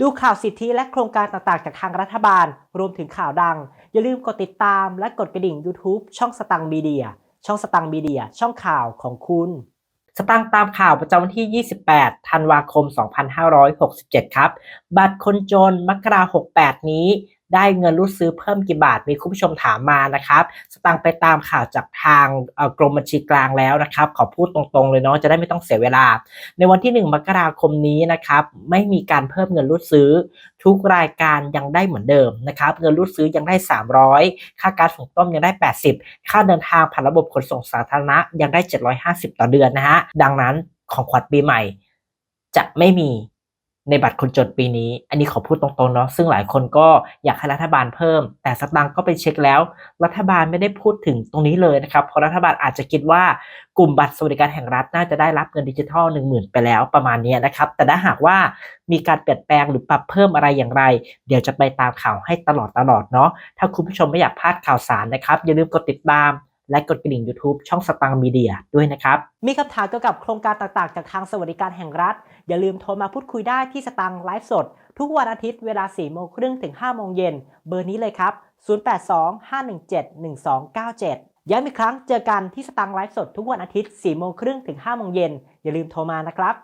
ดูข่าวสิทธิและโครงการต่างๆ จากทางรัฐบาล รวมถึงข่าวดัง อย่าลืมกดติดตามและกดกระดิ่ง YouTube ช่องสตังมีเดีย ช่องสตังมีเดีย ช่องข่าวของคุณ สตังตามข่าวประจำวันที่ 28 ธันวาคม 2567 ครับ บัตรคนจนมกรา68 นี้ ได้เงินรูดซื้อเพิ่มกี่บาทมีคุณผู้ชมถามมานะครับ สตังไปตามข่าวจากทางกรมบัญชีกลางแล้วนะครับ ขอพูดตรงๆเลยเนาะจะได้ไม่ต้องเสียเวลา ในวันที่ 1 มกราคมนี้นะครับ ไม่มีการเพิ่มเงินรูดซื้อ ทุกรายการยังได้เหมือนเดิมนะครับ เงินรูดซื้อยังได้ 300 ค่าการส่งต้มยังได้ 80 ค่าเดินทางผ่านระบบขนส่งสาธารณะยังได้ 750 ต่อเดือนนะฮะดังนั้นของขวัญปีใหม่ จะไม่มี ในบัตรคนจนปีนี้ อันนี้ขอพูดตรงๆเนาะซึ่งหลายคนก็อยากให้รัฐบาลเพิ่ม แต่สตังค์ก็ไปเช็คแล้ว รัฐบาลไม่ได้พูดถึงตรงนี้เลยนะครับเพราะรัฐบาลอาจจะคิดว่ากลุ่มบัตรสวัสดิการแห่งรัฐน่าจะได้รับเงินดิจิทัล1 0,000 ไปแล้วประมาณนี้นะครับแต่ถ้าหากว่ามีการเปลี่ยนแปลงหรือปรับเพิ่มอะไรอย่างไร เดี๋ยวจะไปตามข่าวให้ตลอดตลอดเนาะถ้าคุณผู้ชมไม่อยากพลาดข่าวสารนะครับอย่าลืมกดติดตาม และกดกระดิ่ง YouTube ช่องสตังมีเดียด้วยนะครับ มีคำถามเกี่ยวกับโครงการต่างๆ จากทางสวัสดิการแห่งรัฐ อย่าลืมโทรมาพูดคุยได้ที่สตังไลฟ์สด ทุกวันอาทิตย์เวลา 4 โมงครึ่งถึง 5 โมงเย็น เบอร์นี้เลยครับ 0825171297 ย้ำอีกครั้งเจอกันที่สตังไลฟ์สดทุกวันอาทิตย์ 4 โมงครึ่งถึง 5 โมงเย็นอย่าลืมโทรมานะครับ